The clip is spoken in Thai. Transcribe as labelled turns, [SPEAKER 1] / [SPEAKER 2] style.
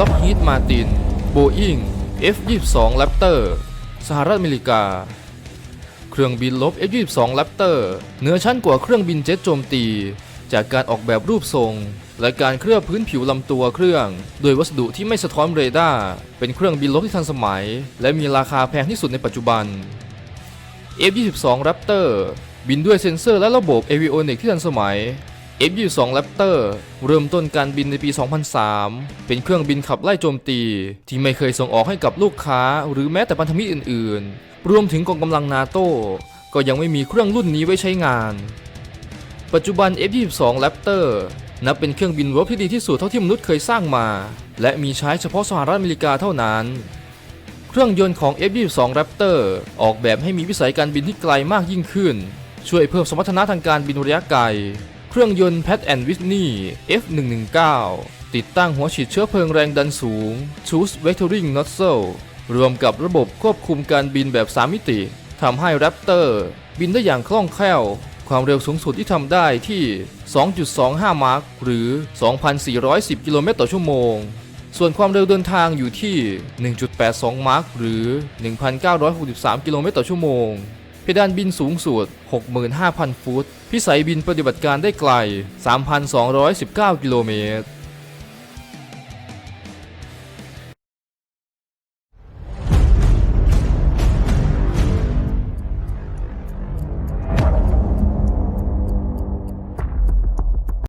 [SPEAKER 1] ล็อกฮีดมาติน โบอิง F22 Raptor สหรัฐอเมริกา เครื่องบินลบ F22 Raptor เหนือชั้นกว่าเครื่องบินเจ็ตโจมตี จากการออกแบบรูปทรง และการเคลือบพื้นผิวลำตัวเครื่อง โดยวัสดุที่ไม่สะท้อนเรดาร์ เป็นเครื่องบินลบที่ทันสมัย และมีราคาแพงที่สุดในปัจจุบัน F22 Raptor บินด้วยเซ็นเซอร์และระบบ a v i o n i c ที่ทันสมัย F22 Raptor เริ่มต้นการบินในปี 2003 เป็นเครื่องบินขับไล่โจมตี ที่ไม่เคยส่งออกให้กับลูกค้า หรือแม้แต่พันธมิตรอื่น ๆ รวมถึงกองกำลังนาโต้ก็ยังไม่มีเครื่องรุ่นนี้ไว้ใช้งาน ปัจจุบัน F22 Raptor นับเป็นเครื่องบินรบที่ดีที่สุดเท่าที่มนุษย์เคยสร้างมา และมีใช้เฉพาะสหรัฐอเมริกาเท่านั้น เครื่องยนต์ของ F22 Raptor ออกแบบให้มีวิสัยการบินที่ไกลมากยิ่งขึ้น ช่วยเพิ่มสมรรถนะทางการบินระยะไกล เครื่องยนต์ Pat and Whitney F119 ติดตั้งหัวฉีดเชื้อเพลิงแรงดันสูง Choose Vectoring Nozzle รวมกับระบบควบคุมการบินแบบ 3 มิติทำให้ Raptor บินได้อย่างคล่องแคล่ว ความเร็วสูงสุดที่ทำได้ที่ 2.25 มาร์คหรือ 2,410 กิโลเมตรต่อชั่วโมง ส่วนความเร็วเดินทางอยู่ที่ 1.82 มาร์คหรือ 1,963 กิโลเมตรต่อชั่วโมง เพดานบินสูงสุด 65,000 ฟุต พิสัยบินปฏิบัติการได้ไกล 3,219 กิโลเมตร